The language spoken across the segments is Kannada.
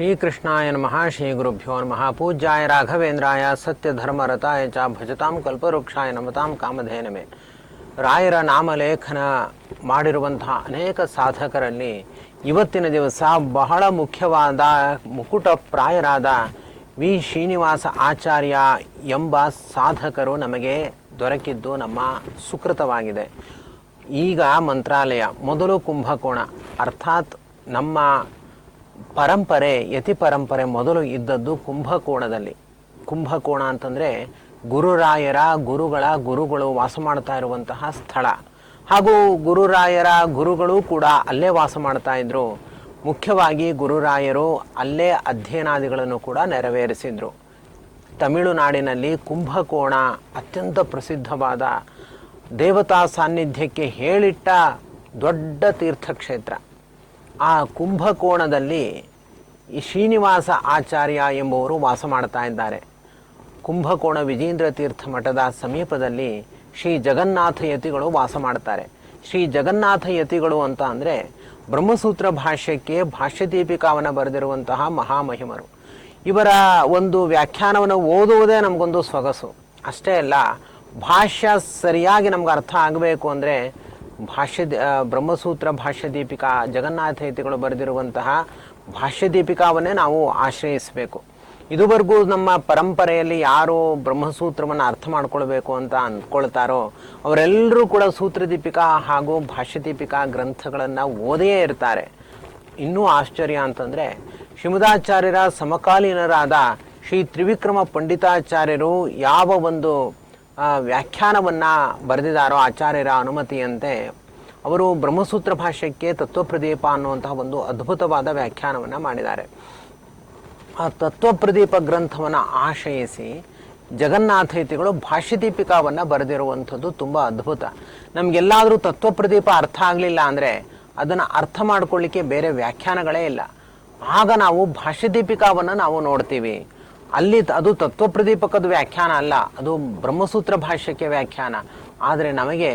ಶ್ರೀಕೃಷ್ಣಾಯ ನಮಃ ಶ್ರೀ ಗುರುಭ್ಯೋ ನಮಃ, ಪೂಜ್ಯಾಯ ರಾಘವೇಂದ್ರಾಯ ಸತ್ಯ ಧರ್ಮರತಾಯ ಚ ಭಜತಾಂ ಕಲ್ಪವೃಕ್ಷಾಯ ನಮತಾಂ ಕಾಮಧೇನಮೆ. ರಾಯರ ನಾಮಲೇಖನ ಮಾಡಿರುವಂತಹ ಅನೇಕ ಸಾಧಕರಲ್ಲಿ ಇವತ್ತಿನ ದಿವಸ ಬಹಳ ಮುಖ್ಯವಾದ ಮುಕುಟ ಪ್ರಾಯರಾದ ವಿ. ಶ್ರೀನಿವಾಸ ಆಚಾರ್ಯ ಎಂಬ ಸಾಧಕರು ನಮಗೆ ದೊರಕಿದ್ದು ನಮ್ಮ ಸುಕೃತವಾಗಿದೆ. ಈಗ ಮಂತ್ರಾಲಯ, ಮೊದಲು ಕುಂಭಕೋಣ, ಅರ್ಥಾತ್ ನಮ್ಮ ಪರಂಪರೆ, ಯತಿ ಪರಂಪರೆ ಮೊದಲು ಇದ್ದದ್ದು ಕುಂಭಕೋಣದಲ್ಲಿ. ಕುಂಭಕೋಣ ಅಂತಂದರೆ ಗುರುರಾಯರ ಗುರುಗಳ ಗುರುಗಳು ವಾಸ ಮಾಡ್ತಾ ಇರುವಂತಹ ಸ್ಥಳ. ಹಾಗೂ ಗುರುರಾಯರ ಗುರುಗಳು ಕೂಡ ಅಲ್ಲೇ ವಾಸ ಮಾಡ್ತಾ ಇದ್ರು. ಮುಖ್ಯವಾಗಿ ಗುರುರಾಯರು ಅಲ್ಲೇ ಅಧ್ಯಯನಾದಿಗಳನ್ನು ಕೂಡ ನೆರವೇರಿಸಿದ್ರು. ತಮಿಳುನಾಡಿನಲ್ಲಿ ಕುಂಭಕೋಣ ಅತ್ಯಂತ ಪ್ರಸಿದ್ಧವಾದ ದೇವತಾ ಸಾನ್ನಿಧ್ಯಕ್ಕೆ ಹೇಳಿಟ್ಟ ದೊಡ್ಡ ತೀರ್ಥಕ್ಷೇತ್ರ. ಆ ಕುಂಭಕೋಣದಲ್ಲಿ ಶ್ರೀನಿವಾಸ ಆಚಾರ್ಯ ಎಂಬುವರು ವಾಸ ಮಾಡ್ತಾ ಇದ್ದಾರೆ. ಕುಂಭಕೋಣ ವಿಜೇಂದ್ರ ತೀರ್ಥ ಮಠದ ಸಮೀಪದಲ್ಲಿ ಶ್ರೀ ಜಗನ್ನಾಥ ಯತಿಗಳು ವಾಸ ಮಾಡ್ತಾರೆ. ಶ್ರೀ ಜಗನ್ನಾಥ ಯತಿಗಳು ಅಂತ ಅಂದರೆ ಬ್ರಹ್ಮಸೂತ್ರ ಭಾಷ್ಯಕ್ಕೆ ಭಾಷ್ಯದೀಪಿಕಾವನ್ನು ಬರೆದಿರುವಂತಹ ಮಹಾಮಹಿಮರು. ಇವರ ಒಂದು ವ್ಯಾಖ್ಯಾನವನ್ನು ಓದುವುದೇ ನಮಗೊಂದು ಸೊಗಸು. ಅಷ್ಟೇ ಅಲ್ಲ, ಭಾಷ್ಯ ಸರಿಯಾಗಿ ನಮ್ಗೆ ಅರ್ಥ ಆಗಬೇಕು ಅಂದರೆ ಭಾಷ್ಯ ಬ್ರಹ್ಮಸೂತ್ರ ಭಾಷ್ಯ ದೀಪಿಕಾ ಜಗನ್ನಾಥ ಯತಿಗಳು ಬರೆದಿರುವಂತಹ ಭಾಷ್ಯ ದೀಪಿಕಾವನ್ನೇ ನಾವು ಆಶ್ರಯಿಸಬೇಕು. ಇದುವರೆಗೂ ನಮ್ಮ ಪರಂಪರೆಯಲ್ಲಿ ಯಾರು ಬ್ರಹ್ಮಸೂತ್ರವನ್ನು ಅರ್ಥ ಮಾಡ್ಕೊಳ್ಬೇಕು ಅಂತ ಅಂದ್ಕೊಳ್ತಾರೋ ಅವರೆಲ್ಲರೂ ಕೂಡ ಸೂತ್ರ ದೀಪಿಕಾ ಹಾಗೂ ಭಾಷ್ಯ ದೀಪಿಕಾ ಗ್ರಂಥಗಳನ್ನು ಓದೇ ಇರ್ತಾರೆ. ಇನ್ನೂ ಆಶ್ಚರ್ಯ ಅಂತಂದರೆ ಶಿವದಾಚಾರ್ಯರ ಸಮಕಾಲೀನರಾದ ಶ್ರೀ ತ್ರಿವಿಕ್ರಮ ಪಂಡಿತಾಚಾರ್ಯರು ಯಾವ ಒಂದು ವ್ಯಾಖ್ಯಾನವನ್ನ ಬರೆದಿದ್ದಾರೋ ಆಚಾರ್ಯರ ಅನುಮತಿಯಂತೆ, ಅವರು ಬ್ರಹ್ಮಸೂತ್ರ ಭಾಷ್ಯಕ್ಕೆ ತತ್ವಪ್ರದೀಪ ಅನ್ನುವಂತಹ ಒಂದು ಅದ್ಭುತವಾದ ವ್ಯಾಖ್ಯಾನವನ್ನು ಮಾಡಿದ್ದಾರೆ. ಆ ತತ್ವಪ್ರದೀಪ ಗ್ರಂಥವನ್ನು ಆಶ್ರಯಿಸಿ ಜಗನ್ನಾಥೈತಿಗಳು ಭಾಷ್ಯದೀಪಿಕಾವನ್ನು ಬರೆದಿರುವಂಥದ್ದು ತುಂಬ ಅದ್ಭುತ. ನಮಗೆಲ್ಲಾದರೂ ತತ್ವಪ್ರದೀಪ ಅರ್ಥ ಆಗಲಿಲ್ಲ ಅಂದರೆ ಅದನ್ನು ಅರ್ಥ ಮಾಡ್ಕೊಳ್ಳಿಕ್ಕೆ ಬೇರೆ ವ್ಯಾಖ್ಯಾನಗಳೇ ಇಲ್ಲ. ಆಗ ನಾವು ಭಾಷ್ಯದೀಪಿಕಾವನ್ನು ನಾವು ನೋಡ್ತೀವಿ. ಅಲ್ಲಿ ಅದು ತತ್ವಪ್ರದೀಪಕದ ವ್ಯಾಖ್ಯಾನ ಅಲ್ಲ, ಅದು ಬ್ರಹ್ಮಸೂತ್ರ ಭಾಷ್ಯಕ್ಕೆ ವ್ಯಾಖ್ಯಾನ. ಆದರೆ ನಮಗೆ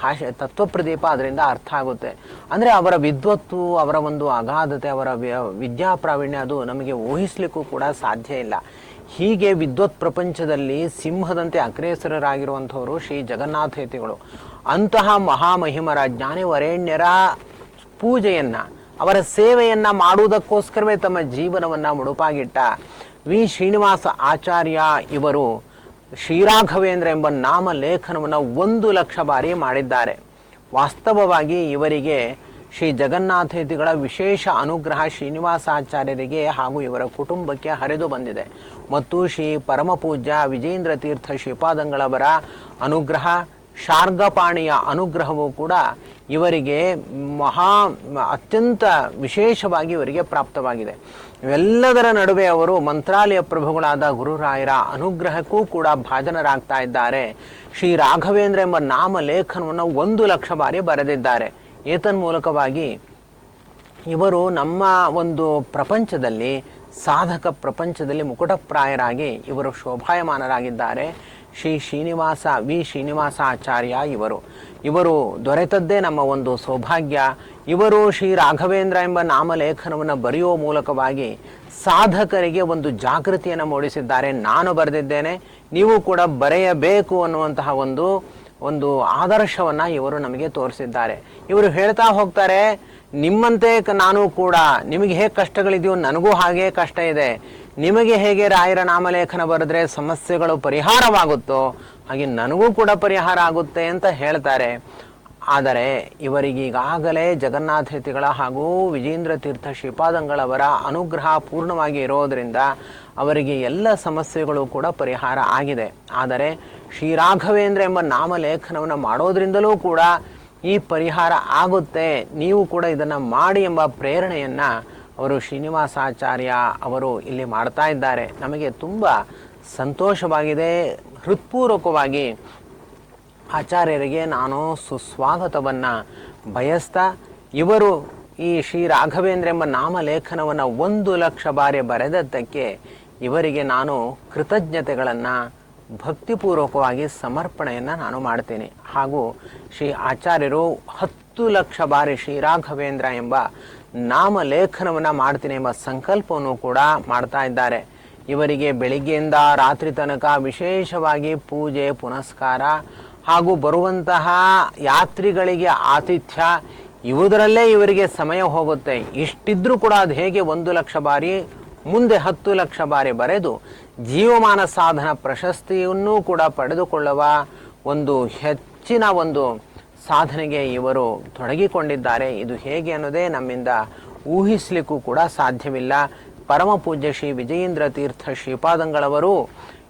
ಭಾಷೆ ತತ್ವಪ್ರದೀಪ ಅದರಿಂದ ಅರ್ಥ ಆಗುತ್ತೆ. ಅಂದರೆ ಅವರ ವಿದ್ವತ್ತು, ಅವರ ಒಂದು ಅಗಾಧತೆ, ಅವರ ವಿದ್ಯಾ ಪ್ರಾವೀಣ್ಯ ಅದು ನಮಗೆ ಊಹಿಸ್ಲಿಕ್ಕೂ ಕೂಡ ಸಾಧ್ಯ ಇಲ್ಲ. ಹೀಗೆ ವಿದ್ವತ್ ಪ್ರಪಂಚದಲ್ಲಿ ಸಿಂಹದಂತೆ ಅಗ್ರೇಸರರಾಗಿರುವಂಥವರು ಶ್ರೀ ಜಗನ್ನಾಥ ಯತಿಗಳು ಅಂತಹ ಮಹಾಮಹಿಮರ ಜ್ಞಾನಿವರೇಣ್ಯರ ಪೂಜೆಯನ್ನು, ಅವರ ಸೇವೆಯನ್ನು ಮಾಡುವುದಕ್ಕೋಸ್ಕರವೇ ತಮ್ಮ ಜೀವನವನ್ನು ಮುಡುಪಾಗಿಟ್ಟ. ವಿ. ಶ್ರೀನಿವಾಸ ಆಚಾರ್ಯ ಇವರು ಶ್ರೀರಾಘವೇಂದ್ರ ಎಂಬ ನಾಮ ಲೇಖನವನ್ನು ಒಂದು ಲಕ್ಷ ಬಾರಿ ಮಾಡಿದ್ದಾರೆ. ವಾಸ್ತವವಾಗಿ ಇವರಿಗೆ ಶ್ರೀ ಜಗನ್ನಾಥೈತಿಗಳ ವಿಶೇಷ ಅನುಗ್ರಹ ಶ್ರೀನಿವಾಸ ಆಚಾರ್ಯರಿಗೆ ಹಾಗೂ ಇವರ ಕುಟುಂಬಕ್ಕೆ ಹರಿದು ಬಂದಿದೆ. ಮತ್ತು ಶ್ರೀ ಪರಮಪೂಜ್ಯ ವಿಜೇಂದ್ರ ತೀರ್ಥ ಶ್ರೀಪಾದಂಗಳವರ ಅನುಗ್ರಹ, ಶಾರ್ಗಪಾಣಿಯ ಅನುಗ್ರಹವೂ ಕೂಡ ಇವರಿಗೆ ಮಹಾ, ಅತ್ಯಂತ ವಿಶೇಷವಾಗಿ ಇವರಿಗೆ ಪ್ರಾಪ್ತವಾಗಿದೆ. ಇವೆಲ್ಲದರ ನಡುವೆ ಅವರು ಮಂತ್ರಾಲಯ ಪ್ರಭುಗಳಾದ ಗುರುರಾಯರ ಅನುಗ್ರಹಕ್ಕೂ ಕೂಡ ಭಾಜನರಾಗ್ತಾ ಇದ್ದಾರೆ. ಶ್ರೀ ರಾಘವೇಂದ್ರ ಎಂಬ ನಾಮ ಲೇಖನವನ್ನು ಒಂದು ಲಕ್ಷ ಬಾರಿ ಬರೆದಿದ್ದಾರೆ. ಏತನ್ಮೂಲಕವಾಗಿ ಇವರು ನಮ್ಮ ಒಂದು ಪ್ರಪಂಚದಲ್ಲಿ, ಸಾಧಕ ಪ್ರಪಂಚದಲ್ಲಿ ಮುಕುಟಪ್ರಾಯರಾಗಿ ಇವರು ಶೋಭಾಯಮಾನರಾಗಿದ್ದಾರೆ. ಶ್ರೀ ಶ್ರೀನಿವಾಸ ವಿ. ಶ್ರೀನಿವಾಸ ಆಚಾರ್ಯ ಇವರು. ಇವರು ದೊರೆತದ್ದೇ ನಮ್ಮ ಒಂದು ಸೌಭಾಗ್ಯ. ಇವರು ಶ್ರೀ ರಾಘವೇಂದ್ರ ಎಂಬ ನಾಮಲೇಖನವನ್ನು ಬರೆಯುವ ಮೂಲಕವಾಗಿ ಸಾಧಕರಿಗೆ ಒಂದು ಜಾಗೃತಿಯನ್ನು ಮೂಡಿಸಿದ್ದಾರೆ. ನಾನು ಬರೆದಿದ್ದೇನೆ, ನೀವು ಕೂಡ ಬರೆಯಬೇಕು ಅನ್ನುವಂತಹ ಒಂದು ಒಂದು ಆದರ್ಶವನ್ನು ಇವರು ನಮಗೆ ತೋರಿಸಿದ್ದಾರೆ. ಇವರು ಹೇಳ್ತಾ ಹೋಗ್ತಾರೆ ನಿಮ್ಮಂತೆ ನಾನು ಕೂಡ ನಿಮಗೆ ಹೇಗೆ ಕಷ್ಟಗಳಿದೆಯೋ ನನಗೂ ಹಾಗೆ ಕಷ್ಟ ಇದೆ. ನಿಮಗೆ ಹೇಗೆ ರಾಯರ ನಾಮಲೇಖನ ಬರೆದ್ರೆ ಸಮಸ್ಯೆಗಳು ಪರಿಹಾರವಾಗುತ್ತೋ ಹಾಗೆ ನನಗೂ ಕೂಡ ಪರಿಹಾರ ಆಗುತ್ತೆ ಅಂತ ಹೇಳ್ತಾರೆ. ಆದರೆ ಇವರಿಗೀಗಾಗಲೇ ಜಗನ್ನಾಥತಿಗಳ ಹಾಗೂ ವಿಜೇಂದ್ರ ತೀರ್ಥ ಶ್ರೀಪಾದಂಗಳವರ ಅನುಗ್ರಹ ಪೂರ್ಣವಾಗಿ ಇರೋದರಿಂದ ಅವರಿಗೆ ಎಲ್ಲ ಸಮಸ್ಯೆಗಳು ಕೂಡ ಪರಿಹಾರ ಆಗಿದೆ. ಆದರೆ ಶ್ರೀರಾಘವೇಂದ್ರ ಎಂಬ ನಾಮಲೇಖನವನ್ನು ಮಾಡೋದ್ರಿಂದಲೂ ಕೂಡ ಈ ಪರಿಹಾರ ಆಗುತ್ತೆ, ನೀವು ಕೂಡ ಇದನ್ನು ಮಾಡಿ ಎಂಬ ಪ್ರೇರಣೆಯನ್ನು ಅವರು ಶ್ರೀನಿವಾಸಾಚಾರ್ಯ ಅವರು ಇಲ್ಲಿ ಮಾಡ್ತಾ ಇದ್ದಾರೆ. ನಮಗೆ ತುಂಬ ಸಂತೋಷವಾಗಿದೆ. ಹೃತ್ಪೂರ್ವಕವಾಗಿ ಆಚಾರ್ಯರಿಗೆ ನಾನು ಸುಸ್ವಾಗತವನ್ನು ಬಯಸ್ತಾ, ಇವರು ಈ ಶ್ರೀ ರಾಘವೇಂದ್ರ ಎಂಬ ನಾಮಲೇಖನವನ್ನು ಒಂದು ಲಕ್ಷ ಬಾರಿ ಬರೆದದ್ದಕ್ಕೆ ಇವರಿಗೆ ನಾನು ಕೃತಜ್ಞತೆಗಳನ್ನು ಭಕ್ತಿಪೂರ್ವಕವಾಗಿ ಸಮರ್ಪಣೆಯನ್ನು ನಾನು ಮಾಡ್ತೇನೆ. ಹಾಗೂ ಶ್ರೀ ಆಚಾರ್ಯರು ಹತ್ತು ಲಕ್ಷ ಬಾರಿ ಶ್ರೀ ರಾಘವೇಂದ್ರ ಎಂಬ ನಾಮ ಲೇಖನವನ್ನು ಮಾಡ್ತೀನಿ ಎಂಬ ಸಂಕಲ್ಪವನ್ನು ಕೂಡ ಮಾಡ್ತಾ ಇದ್ದಾರೆ. ಇವರಿಗೆ ಬೆಳಿಗ್ಗೆಯಿಂದ ರಾತ್ರಿ ತನಕ ವಿಶೇಷವಾಗಿ ಪೂಜೆ, ಪುನಸ್ಕಾರ ಹಾಗೂ ಬರುವಂತಹ ಯಾತ್ರಿಗಳಿಗೆ ಆತಿಥ್ಯ ಇವುದರಲ್ಲೇ ಇವರಿಗೆ ಸಮಯ ಹೋಗುತ್ತೆ. ಇಷ್ಟಿದ್ರೂ ಕೂಡ ಅದು ಹೇಗೆ ಒಂದು ಲಕ್ಷ ಬಾರಿ, ಮುಂದೆ ಹತ್ತು ಲಕ್ಷ ಬಾರಿ ಬರೆದು ಜೀವಮಾನ ಸಾಧನ ಪ್ರಶಸ್ತಿಯನ್ನೂ ಕೂಡ ಪಡೆದುಕೊಳ್ಳುವ ಒಂದು ಹೆಚ್ಚಿನ ಒಂದು ಸಾಧನೆಗೆ ಇವರು ತೊಡಗಿಕೊಂಡಿದ್ದಾರೆ. ಇದು ಹೇಗೆ ಅನ್ನೋದೇ ನಮ್ಮಿಂದ ಊಹಿಸಲಿಕ್ಕೂ ಕೂಡ ಸಾಧ್ಯವಿಲ್ಲ. ಪರಮ ಪೂಜ್ಯ ಶ್ರೀ ವಿಜಯೇಂದ್ರ ತೀರ್ಥ ಶ್ರೀಪಾದಂಗಳವರು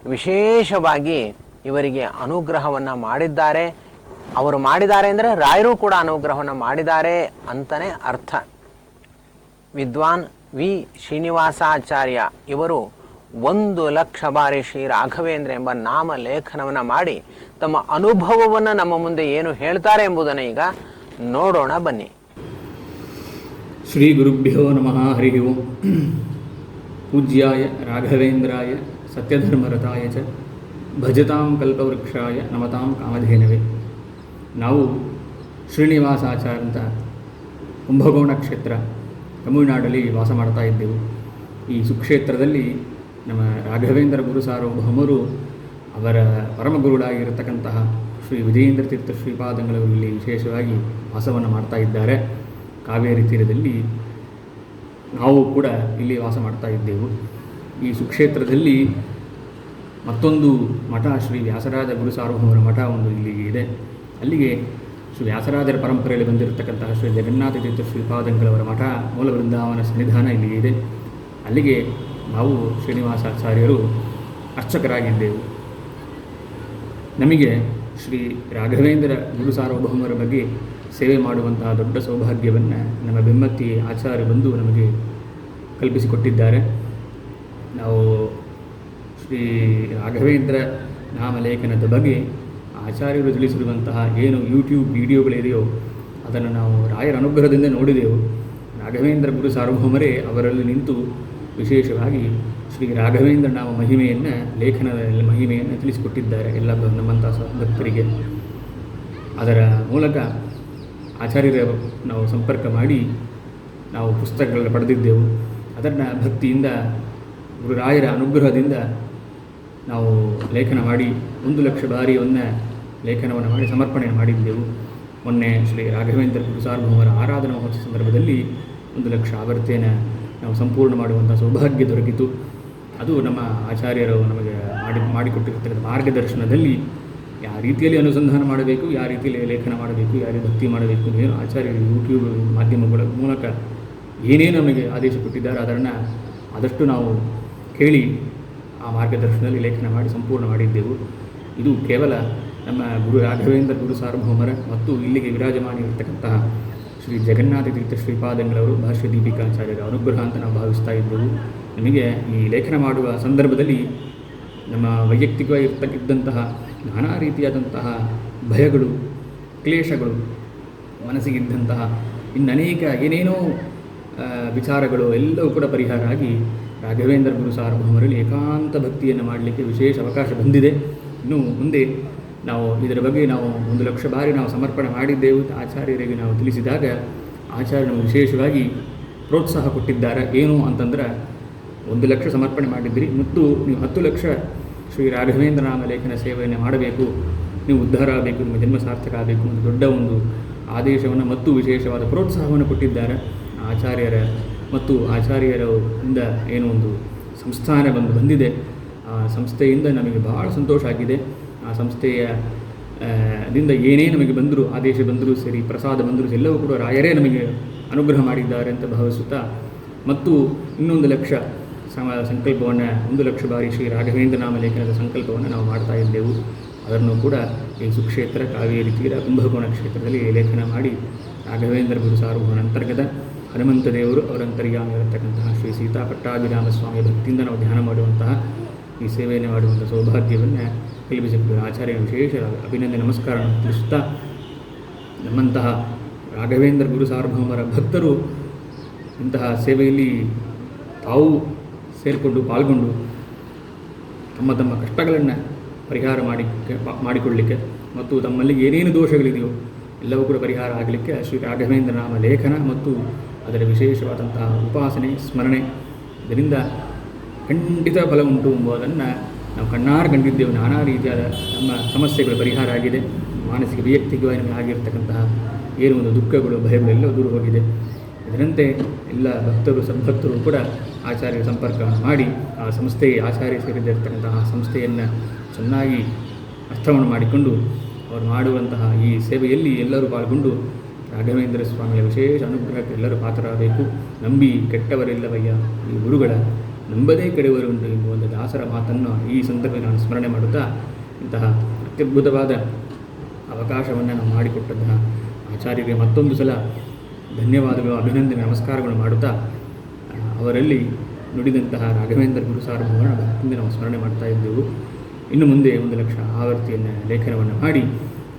ವಿಶೇಷವಾಗಿ ಇವರಿಗೆ ಅನುಗ್ರಹವನ್ನು ಮಾಡಿದ್ದಾರೆ. ಅವರು ಮಾಡಿದ್ದಾರೆ ಅಂದರೆ ರಾಯರು ಕೂಡ ಅನುಗ್ರಹವನ್ನು ಮಾಡಿದ್ದಾರೆ ಅಂತಲೇ ಅರ್ಥ. ವಿದ್ವಾನ್ ವಿ ಶ್ರೀನಿವಾಸಾಚಾರ್ಯ ಇವರು ಒಂದು ಲಕ್ಷ ಬಾರಿ ಶ್ರೀ ರಾಘವೇಂದ್ರ ಎಂಬ ನಾಮ ಲೇಖನವನ್ನು ಮಾಡಿ ತಮ್ಮ ಅನುಭವವನ್ನು ನಮ್ಮ ಮುಂದೆ ಏನು ಹೇಳ್ತಾರೆ ಎಂಬುದನ್ನು ಈಗ ನೋಡೋಣ ಬನ್ನಿ. ಶ್ರೀ ಗುರುಭ್ಯೋ ನಮಃ, ಹರಿ ಓಂ. ಪೂಜ್ಯಾಯ ರಾಘವೇಂದ್ರಾಯ ಸತ್ಯಧರ್ಮರತಾಯ ಚ, ಭಜತಾಂ ಕಲ್ಪವೃಕ್ಷಾಯ, ನಮತಾಂ ಕಾಮಧೇನವೇ. ನಾವು ಶ್ರೀನಿವಾಸಾಚಾರ್ಯ ಅಂತ ಕುಂಭಕೋಣ ಕ್ಷೇತ್ರ ತಮಿಳುನಾಡಲ್ಲಿ ವಾಸ ಮಾಡ್ತಾ ಇದ್ದೆವು. ಈ ಸುಕ್ಷೇತ್ರದಲ್ಲಿ ನಮ್ಮ ರಾಘವೇಂದ್ರ ಗುರು ಸಾರ್ವಭೌಮರು ಅವರ ಪರಮಗುರುಗಳಾಗಿರತಕ್ಕಂತಹ ಶ್ರೀ ವಿಜಯೇಂದ್ರ ತೀರ್ಥ ಶ್ರೀಪಾದಂಗಳವರು ಇಲ್ಲಿ ವಿಶೇಷವಾಗಿ ವಾಸವನ್ನು ಮಾಡ್ತಾ ಇದ್ದಾರೆ. ಕಾವೇರಿ ತೀರದಲ್ಲಿ ನಾವು ಕೂಡ ಇಲ್ಲಿ ವಾಸ ಮಾಡ್ತಾ ಇದ್ದೆವು. ಈ ಸುಕ್ಷೇತ್ರದಲ್ಲಿ ಮತ್ತೊಂದು ಮಠ ಶ್ರೀ ವ್ಯಾಸರಾಜ ಗುರು ಸಾರ್ವಭೌಮರ ಮಠ ಒಂದು ಇಲ್ಲಿ ಇದೆ. ಅಲ್ಲಿಗೆ ಶ್ರೀ ವ್ಯಾಸರಾಜರ ಪರಂಪರೆಯಲ್ಲಿ ಬಂದಿರತಕ್ಕಂತಹ ಶ್ರೀ ಜಗನ್ನಾಥ ತೀರ್ಥ ಶ್ರೀಪಾದಂಗಳವರ ಮಠ, ಮೂಲ ವೃಂದಾವನ ಸನ್ನಿಧಾನ ಇಲ್ಲಿ ಇದೆ. ಅಲ್ಲಿಗೆ ನಾವು ಶ್ರೀನಿವಾಸಾಚಾರ್ಯರು ಅರ್ಚಕರಾಗಿದ್ದೆವು. ನಮಗೆ ಶ್ರೀ ರಾಘವೇಂದ್ರ ಗುರು ಸಾರ್ವಭೌಮರ ಬಗ್ಗೆ ಸೇವೆ ಮಾಡುವಂತಹ ದೊಡ್ಡ ಸೌಭಾಗ್ಯವನ್ನು ನಮ್ಮ ಬೆಮ್ಮತ್ತಿ ಆಚಾರ್ಯ ಬಂದು ನಮಗೆ ಕಲ್ಪಿಸಿಕೊಟ್ಟಿದ್ದಾರೆ. ನಾವು ಶ್ರೀ ರಾಘವೇಂದ್ರ ನಾಮಲೇಖನದ ಬಗ್ಗೆ ಆಚಾರ್ಯರು ತಿಳಿಸಿರುವಂತಹ ಏನು ಯೂಟ್ಯೂಬ್ ವಿಡಿಯೋಗಳಿದೆಯೋ ಅದನ್ನು ನಾವು ರಾಯರ ಅನುಗ್ರಹದಿಂದ ನೋಡಿದೆವು. ರಾಘವೇಂದ್ರ ಗುರು ಸಾರ್ವಭೌಮರೇ ಅವರಲ್ಲಿ ನಿಂತು ವಿಶೇಷವಾಗಿ ಶ್ರೀ ರಾಘವೇಂದ್ರ ನಾಮ ಮಹಿಮೆಯನ್ನು, ಲೇಖನದ ಮಹಿಮೆಯನ್ನು ತಿಳಿಸಿಕೊಟ್ಟಿದ್ದಾರೆ ಎಲ್ಲ ಸ- ಭಕ್ತರಿಗೆ. ಅದರ ಮೂಲಕ ಆಚಾರ್ಯರ ನಾವು ಸಂಪರ್ಕ ಮಾಡಿ ನಾವು ಪುಸ್ತಕಗಳನ್ನು ಪಡೆದಿದ್ದೆವು. ಅದನ್ನು ಭಕ್ತಿಯಿಂದ ಗುರುರಾಯರ ಅನುಗ್ರಹದಿಂದ ನಾವು ಲೇಖನ ಮಾಡಿ, ಒಂದು ಲಕ್ಷ ಬಾರಿಯನ್ನ ಲೇಖನವನ್ನು ಮಾಡಿ, ಸಮರ್ಪಣೆ ಮಾಡಿದ್ದೆವು. ಮೊನ್ನೆ ಶ್ರೀ ರಾಘವೇಂದ್ರ ಗುರು ಸಾರ್ವಭೌಮರ ಆರಾಧನಾ ಮಹೋತ್ಸವ ಸಂದರ್ಭದಲ್ಲಿ ಒಂದು ಲಕ್ಷ ಆವೃತ್ತಿಯನ್ನು ನಾವು ಸಂಪೂರ್ಣ ಮಾಡುವಂಥ ಸೌಭಾಗ್ಯ ದೊರಕಿತು. ಅದು ನಮ್ಮ ಆಚಾರ್ಯರು ನಮಗೆ ಮಾಡಿ ಮಾಡಿಕೊಟ್ಟಿರ್ತಕ್ಕಂಥ ಮಾರ್ಗದರ್ಶನದಲ್ಲಿ ಯಾವ ರೀತಿಯಲ್ಲಿ ಅನುಸಂಧಾನ ಮಾಡಬೇಕು, ಯಾವ ರೀತಿಯಲ್ಲಿ ಲೇಖನ ಮಾಡಬೇಕು, ಯಾವ ರೀತಿ ಭಕ್ತಿ ಮಾಡಬೇಕು ಏನು ಆಚಾರ್ಯರು ಯೂಟ್ಯೂಬ್ ಮಾಧ್ಯಮಗಳ ಮೂಲಕ ಏನೇನು ನಮಗೆ ಆದೇಶ ಕೊಟ್ಟಿದ್ದಾರೆ, ಅದನ್ನು ಆದಷ್ಟು ನಾವು ಕೇಳಿ ಆ ಮಾರ್ಗದರ್ಶನದಲ್ಲಿ ಲೇಖನ ಮಾಡಿ ಸಂಪೂರ್ಣ ಮಾಡಿದ್ದೆವು. ಇದು ಕೇವಲ ನಮ್ಮ ಗುರು ರಾಘವೇಂದ್ರ ಗುರು ಸಾರ್ವಭೌಮರ ಮತ್ತು ಇಲ್ಲಿಗೆ ವಿರಾಜಮಾನಿರತಕ್ಕಂತಹ ಶ್ರೀ ಜಗನ್ನಾಥ ತೀರ್ಥ ಶ್ರೀಪಾದಂಗಳವರು ಭಾಷ್ಯ ದೀಪಿಕಾಚಾರ್ಯರ ಅನುಗ್ರಹ ಅಂತ ನಾವು ಭಾವಿಸ್ತಾ ಇದ್ದೆವು. ನಮಗೆ ಈ ಲೇಖನ ಮಾಡುವ ಸಂದರ್ಭದಲ್ಲಿ ನಮ್ಮ ವೈಯಕ್ತಿಕವಾಗಿ ಇರ್ತಕ್ಕಿದ್ದಂತಹ ನಾನಾ ರೀತಿಯಾದಂತಹ ಭಯಗಳು ಕ್ಲೇಶಗಳು ಮನಸ್ಸಿಗಿದ್ದಂತಹ ಇನ್ನನೇಕ ಏನೇನೋ ಆ, ವಿಚಾರಗಳು ಎಲ್ಲವೂ ಕೂಡ ಪರಿಹಾರ ಆಗಿ ರಾಘವೇಂದ್ರ ಗುರು ಸಾರ್ವಭೌಮರಲ್ಲಿ ಏಕಾಂತ ಭಕ್ತಿಯನ್ನು ಮಾಡಲಿಕ್ಕೆ ವಿಶೇಷ ಅವಕಾಶ ಬಂದಿದೆ. ಇನ್ನು ಮುಂದೆ ನಾವು ಇದರ ಬಗ್ಗೆ ನಾವು ಒಂದು ಲಕ್ಷ ಬಾರಿ ನಾವು ಸಮರ್ಪಣೆ ಮಾಡಿದ್ದೇವೆ ಅಂತ ಆಚಾರ್ಯರಿಗೆ ನಾವು ತಿಳಿಸಿದಾಗ ಆಚಾರ್ಯ ನಮಗೆ ವಿಶೇಷವಾಗಿ ಪ್ರೋತ್ಸಾಹ ಕೊಟ್ಟಿದ್ದಾರೆ. ಏನು ಅಂತಂದ್ರೆ ಒಂದು ಲಕ್ಷ ಸಮರ್ಪಣೆ ಮಾಡಿದ್ರಿ ಮತ್ತು ನೀವು ಹತ್ತು ಲಕ್ಷ ಶ್ರೀ ರಾಘವೇಂದ್ರ ನಾಮ ಲೇಖನ ಸೇವೆಯನ್ನು ಮಾಡಬೇಕು. ನೀವು ಉದ್ಧಾರ ಆಗಬೇಕು, ನಿಮ್ಮ ಜನ್ಮ ಸಾರ್ಥಕ ಆಗಬೇಕು ಒಂದು ದೊಡ್ಡ ಒಂದು ಆದೇಶವನ್ನು ಮತ್ತು ವಿಶೇಷವಾದ ಪ್ರೋತ್ಸಾಹವನ್ನು ಕೊಟ್ಟಿದ್ದಾರೆ ಆಚಾರ್ಯರ. ಮತ್ತು ಆಚಾರ್ಯರ ಇಂದ ಏನು ಒಂದು ಸಂಸ್ಥಾನ ಬಂದು ಬಂದಿದೆ. ಆ ಸಂಸ್ಥೆಯಿಂದ ನಮಗೆ ಬಹಳ ಸಂತೋಷ ಆಗಿದೆ. ಆ ಸಂಸ್ಥೆಯ ದಿಂದ ಏನೇ ನಮಗೆ ಬಂದರೂ ಆದೇಶ ಬಂದರೂ ಸರಿ ಪ್ರಸಾದ ಬಂದರೂ ಸರಿ, ಎಲ್ಲವೂ ಕೂಡ ರಾಯರೇ ನಮಗೆ ಅನುಗ್ರಹ ಮಾಡಿದ್ದಾರೆ ಅಂತ ಭಾವಿಸುತ್ತಾ ಮತ್ತು ಇನ್ನೊಂದು ಲಕ್ಷ ಸಮ ಸಂಕಲ್ಪವನ್ನು ಒಂದು ಲಕ್ಷ ಬಾರಿ ಶ್ರೀ ರಾಘವೇಂದ್ರ ನಾಮ ಲೇಖನದ ಸಂಕಲ್ಪವನ್ನು ನಾವು ಮಾಡ್ತಾ ಇದ್ದೆವು. ಅದನ್ನು ಕೂಡ ಈ ಸುಕ್ಷೇತ್ರ ಕಾವೇರಿ ತೀರ ಕುಂಭಕೋಣ ಕ್ಷೇತ್ರದಲ್ಲಿ ಲೇಖನ ಮಾಡಿ ರಾಘವೇಂದ್ರ ಗುರು ಸಾರ್ವಭೌಮನ ಅಂತರ್ಗತ ಹನುಮಂತ ದೇವರು ಅವರ ಶ್ರೀ ಸೀತಾ ಪಟ್ಟಾಭಿರಾಮ ಸ್ವಾಮಿ ಭಕ್ತಿಯಿಂದ ನಾವು ಧ್ಯಾನ ಮಾಡುವಂತಹ ಈ ಸೇವೆಯನ್ನು ಮಾಡುವಂಥ ಸೌಭಾಗ್ಯವನ್ನು ಕಲ್ಪಿಸಿಕೊಟ್ಟು ಆಚಾರ್ಯ ವಿಶೇಷ ಅಭಿನಂದನೆ ನಮಸ್ಕಾರ ತಿಳಿಸುತ್ತಾ ನಮ್ಮಂತಹ ರಾಘವೇಂದ್ರ ಗುರು ಸಾರ್ವಭೌಮರ ಭಕ್ತರು ಇಂತಹ ಸೇವೆಯಲ್ಲಿ ತಾವು ಸೇರಿಕೊಂಡು ಪಾಲ್ಗೊಂಡು ತಮ್ಮ ತಮ್ಮ ಕಷ್ಟಗಳನ್ನು ಪರಿಹಾರ ಮಾಡಿ ಮಾಡಿಕೊಳ್ಳಲಿಕ್ಕೆ ಮತ್ತು ತಮ್ಮಲ್ಲಿ ಏನೇನು ದೋಷಗಳಿದೆಯೋ ಎಲ್ಲವೂ ಕೂಡ ಪರಿಹಾರ ಆಗಲಿಕ್ಕೆ ಶ್ರೀ ರಾಘವೇಂದ್ರ ನಾಮ ಲೇಖನ ಮತ್ತು ಅದರ ವಿಶೇಷವಾದಂತಹ ಉಪಾಸನೆ, ಸ್ಮರಣೆ, ಇದರಿಂದ ಖಂಡಿತ ಫಲ ಉಂಟು ಎಂಬುದನ್ನು ನಾವು ಕಣ್ಣಾರು ಕಂಡಿದ್ದೇವೆ. ನಾನಾ ರೀತಿಯಾದ ನಮ್ಮ ಸಮಸ್ಯೆಗಳು ಪರಿಹಾರ ಆಗಿದೆ. ಮಾನಸಿಕ, ವೈಯಕ್ತಿಕವಾಗಿ ಆಗಿರ್ತಕ್ಕಂತಹ ಏನು ಒಂದು ದುಃಖಗಳು ಭಯಗಳೆಲ್ಲ ದೂರ ಹೋಗಿದೆ. ಇದರಂತೆ ಎಲ್ಲ ಭಕ್ತರು ಸದ್ಭಕ್ತರು ಕೂಡ ಆಚಾರ್ಯರ ಸಂಪರ್ಕವನ್ನು ಮಾಡಿ ಆ ಸಂಸ್ಥೆಗೆ ಆಚಾರ್ಯ ಸೇರಿದಿರ್ತಕ್ಕಂತಹ ಸಂಸ್ಥೆಯನ್ನು ಚೆನ್ನಾಗಿ ಅರ್ಥವನ್ನು ಮಾಡಿಕೊಂಡು ಅವರು ಮಾಡುವಂತಹ ಈ ಸೇವೆಯಲ್ಲಿ ಎಲ್ಲರೂ ಪಾಲ್ಗೊಂಡು ರಾಘವೇಂದ್ರ ಸ್ವಾಮಿಯ ವಿಶೇಷ ಅನುಗ್ರಹಕ್ಕೆ ಎಲ್ಲರೂ ಪಾತ್ರರಾಗಬೇಕು. ನಂಬಿ ಕೆಟ್ಟವರಿಲ್ಲವಯ್ಯ ಈ ಗುರುಗಳ ನಂಬದೇ ಕೆಡುವರುಂಟು ಎಂಬ ಒಂದು ದಾಸರ ಮಾತನ್ನು ಈ ಸಂದರ್ಭದಲ್ಲಿ ನಾನು ಸ್ಮರಣೆ ಮಾಡುತ್ತಾ ಇಂತಹ ಅತ್ಯದ್ಭುತವಾದ ಅವಕಾಶವನ್ನು ನಾವು ಮಾಡಿಕೊಟ್ಟಂತಹ ಆಚಾರ್ಯರಿಗೆ ಮತ್ತೊಂದು ಸಲ ಧನ್ಯವಾದಗಳು, ಅಭಿನಂದನೆ ನಮಸ್ಕಾರಗಳು ಮಾಡುತ್ತಾ ಅವರಲ್ಲಿ ನುಡಿದಂತಹ ರಾಘವೇಂದ್ರ ಗುರು ಸಾರ್ವಭೌಮನ ಭಕ್ತಿಯಿಂದ ನಾವು ಸ್ಮರಣೆ ಮಾಡ್ತಾ ಇದ್ದೆವು. ಇನ್ನು ಮುಂದೆ ಒಂದು ಲಕ್ಷ ಆವೃತ್ತಿಯನ್ನು ಲೇಖನವನ್ನು ಮಾಡಿ,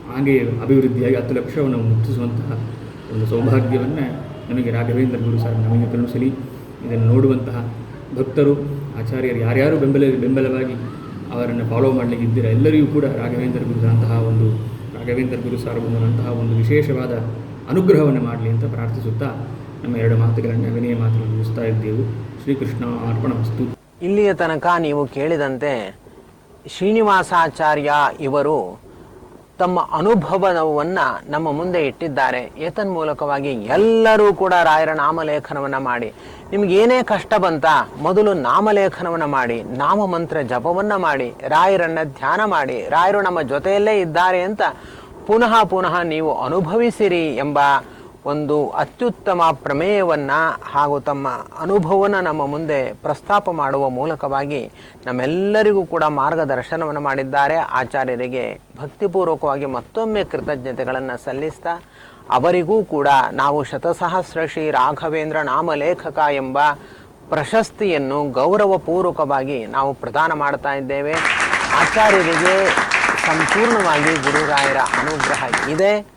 ಹಾಗೆಯೇ ಅಭಿವೃದ್ಧಿಯಾಗಿ ಹತ್ತು ಲಕ್ಷವನ್ನು ಮುಟ್ಟಿಸುವಂತಹ ಒಂದು ಸೌಭಾಗ್ಯವನ್ನು ನಮಗೆ ರಾಘವೇಂದ್ರ ಗುರು ಸಾರ್ ನಮಗೆ ಕರುಣಿಸಲಿ ಇದನ್ನು ನೋಡುವಂತಹ ಭಕ್ತರು, ಆಚಾರ್ಯರು, ಯಾರ್ಯಾರು ಬೆಂಬಲ, ಬೆಂಬಲವಾಗಿ ಅವರನ್ನು ಫಾಲೋ ಮಾಡಲಿಕ್ಕೆ ಇದ್ದೀರ ಎಲ್ಲರಿಗೂ ಕೂಡ ರಾಘವೇಂದ್ರ ಗುರುಗಳಂತಹ ಒಂದು, ರಾಘವೇಂದ್ರ ಗುರು ಸಾರ್ವಭೌಮನಂತಹ ಒಂದು ವಿಶೇಷವಾದ ಅನುಗ್ರಹವನ್ನು ಮಾಡಲಿ ಅಂತ ಪ್ರಾರ್ಥಿಸುತ್ತಾ ನಮ್ಮ ಎರಡು ಮಾತುಗಳನ್ನು ವಿನಯ ಮಾತುಗಳನ್ನು ಮುಗಿಸ್ತಾ ಇದ್ದೆವು. ಶ್ರೀಕೃಷ್ಣ ಅರ್ಪಣಮಸ್ತು. ಇಲ್ಲಿಯ ತನಕ ನೀವು ಕೇಳಿದಂತೆ ಶ್ರೀನಿವಾಸಾಚಾರ್ಯ ಇವರು ತಮ್ಮ ಅನುಭವವನ್ನು ನಮ್ಮ ಮುಂದೆ ಇಟ್ಟಿದ್ದಾರೆ. ಏತನ್ಮೂಲಕವಾಗಿ ಎಲ್ಲರೂ ಕೂಡ ರಾಯರ ನಾಮಲೇಖನವನ್ನು ಮಾಡಿ. ನಿಮ್ಗೆ ಏನೇ ಕಷ್ಟ ಬಂತ, ಮೊದಲು ನಾಮಲೇಖನವನ್ನು ಮಾಡಿ, ನಾಮಮಂತ್ರ ಜಪವನ್ನು ಮಾಡಿ, ರಾಯರನ್ನ ಧ್ಯಾನ ಮಾಡಿ, ರಾಯರು ನಮ್ಮ ಜೊತೆಯಲ್ಲೇ ಇದ್ದಾರೆ ಅಂತ ಪುನಃ ಪುನಃ ನೀವು ಅನುಭವಿಸಿರಿ ಎಂಬ ಒಂದು ಅತ್ಯುತ್ತಮ ಪ್ರಮೇಯವನ್ನು ಹಾಗೂ ತಮ್ಮ ಅನುಭವನ ನಮ್ಮ ಮುಂದೆ ಪ್ರಸ್ತಾಪ ಮಾಡುವ ಮೂಲಕವಾಗಿ ನಮ್ಮೆಲ್ಲರಿಗೂ ಕೂಡ ಮಾರ್ಗದರ್ಶನವನ್ನು ಮಾಡಿದ್ದಾರೆ. ಆಚಾರ್ಯರಿಗೆ ಭಕ್ತಿಪೂರ್ವಕವಾಗಿ ಮತ್ತೊಮ್ಮೆ ಕೃತಜ್ಞತೆಗಳನ್ನು ಸಲ್ಲಿಸ್ತಾ ಅವರಿಗೂ ಕೂಡ ನಾವು ಶತಸಹಸ್ರ ಶ್ರೀ ರಾಘವೇಂದ್ರ ನಾಮಲೇಖಕ ಎಂಬ ಪ್ರಶಸ್ತಿಯನ್ನು ಗೌರವಪೂರ್ವಕವಾಗಿ ನಾವು ಪ್ರದಾನ ಮಾಡ್ತಾ ಇದ್ದೇವೆ. ಆಚಾರ್ಯರಿಗೆ ಸಂಪೂರ್ಣವಾಗಿ ಗುರುರಾಯರ ಅನುಗ್ರಹ ಇದೆ.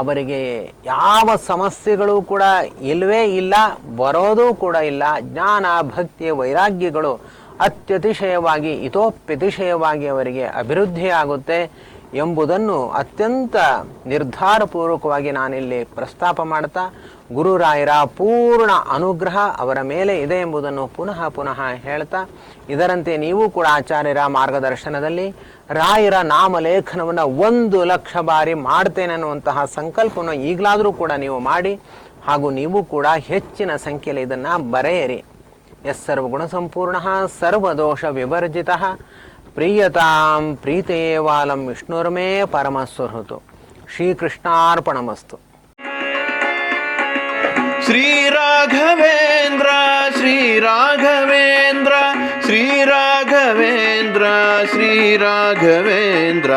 ಅವರಿಗೆ ಯಾವ ಸಮಸ್ಯೆಗಳು ಕೂಡ ಇಲ್ಲವೇ ಇಲ್ಲ, ಬರೋದೂ ಕೂಡ ಇಲ್ಲ. ಜ್ಞಾನ, ಭಕ್ತಿ, ವೈರಾಗ್ಯಗಳು ಅತ್ಯತಿಶಯವಾಗಿ ಇತೋಪ್ಯತಿಶಯವಾಗಿ ಅವರಿಗೆ ಅಭಿವೃದ್ಧಿಯಾಗುತ್ತೆ ಎಂಬುದನ್ನು ಅತ್ಯಂತ ನಿರ್ಧಾರಪೂರ್ವಕವಾಗಿ ನಾನಿಲ್ಲಿ ಪ್ರಸ್ತಾಪ ಮಾಡ್ತಾ ಗುರುರಾಯರ ಪೂರ್ಣ ಅನುಗ್ರಹ ಅವರ ಮೇಲೆ ಇದೆ ಎಂಬುದನ್ನು ಪುನಃ ಪುನಃ ಹೇಳ್ತಾ, ಇದರಂತೆ ನೀವು ಕೂಡ ಆಚಾರ್ಯರ ಮಾರ್ಗದರ್ಶನದಲ್ಲಿ ರಾಯರ ನಾಮಲೇಖನವನ್ನು ಒಂದು ಲಕ್ಷ ಬಾರಿ ಮಾಡ್ತೇನೆ ಅನ್ನುವಂತಹ ಸಂಕಲ್ಪವನ್ನು ಈಗಲಾದರೂ ಕೂಡ ನೀವು ಮಾಡಿ, ಹಾಗೂ ನೀವು ಕೂಡ ಹೆಚ್ಚಿನ ಸಂಖ್ಯೆಯಲ್ಲಿ ಇದನ್ನು ಬರೆಯಿರಿ. ಎಸ್ ಸರ್ವಗುಣ ಸಂಪೂರ್ಣ ಸರ್ವದೋಷ ವಿವರ್ಜಿತ ಪ್ರಿಯತಾಂ ಪ್ರೀತೇವಾಲಂ ವಿಷ್ಣುರ್ಮೇ ಪರಮಸ್ವಹೃತು. ಶ್ರೀಕೃಷ್ಣಾರ್ಪಣಮಸ್ತು. ಶ್ರೀರಾಘವೇಂದ್ರ ಶ್ರೀರಾಘವೇಂದ್ರ ಶ್ರೀರಾ ರಾಘವೇಂದ್ರ ಶ್ರೀ ರಾಘವೇಂದ್ರ